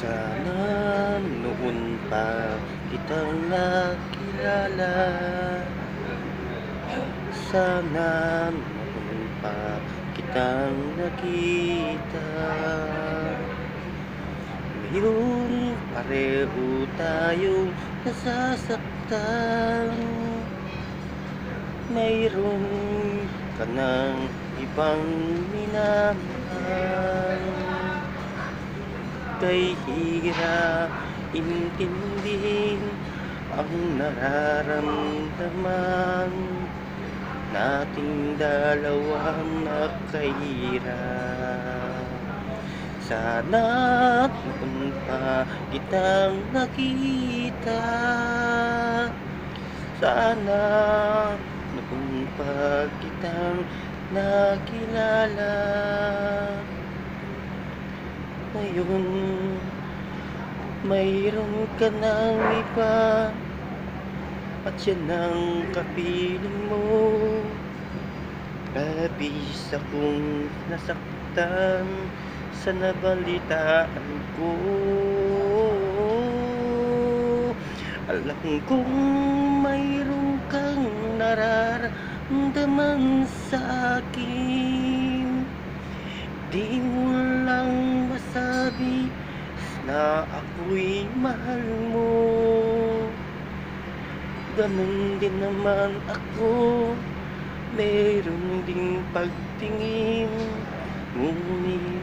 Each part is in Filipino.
Sana noon pa kitang nakilala. Sana noon pa kitang nakita. Ngayon pareho tayong nasasaktan Mayroon ka ng ibang minamahal Kay hirap intindihin ang nararamdaman Nating dalawang nakahirap Sana noon pa kitang nakita. Sana noon pa kitang nakilala Ngayon mayroon ka ng iba At yan ang kapiling mo. Labis akong nasaktan sa nabalitaan ko. Alam kong mayroon kang nararamdaman sa akin. Di mo masabi na ako'y mahal mo. Ganun din naman ako. Meron ding pagtingin Ngunit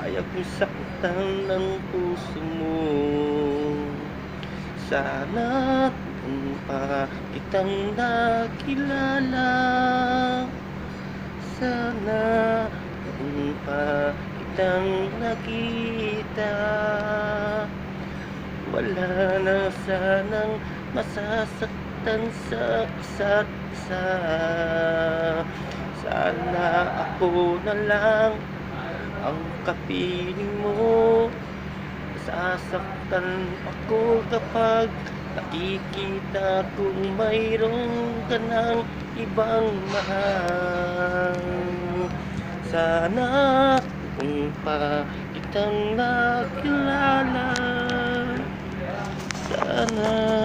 ayaw ko saktan ng puso mo. Sana kung pa kitang nakilala Sana kitang nakita. Wala na sanang masasaktan sa isa't isa. Sana ako na lang ang kapiling mo. Sasaktan ako kapag nakikita kong mayroon ka ng ibang mahal Sana kung pa kitang nakilala. Sana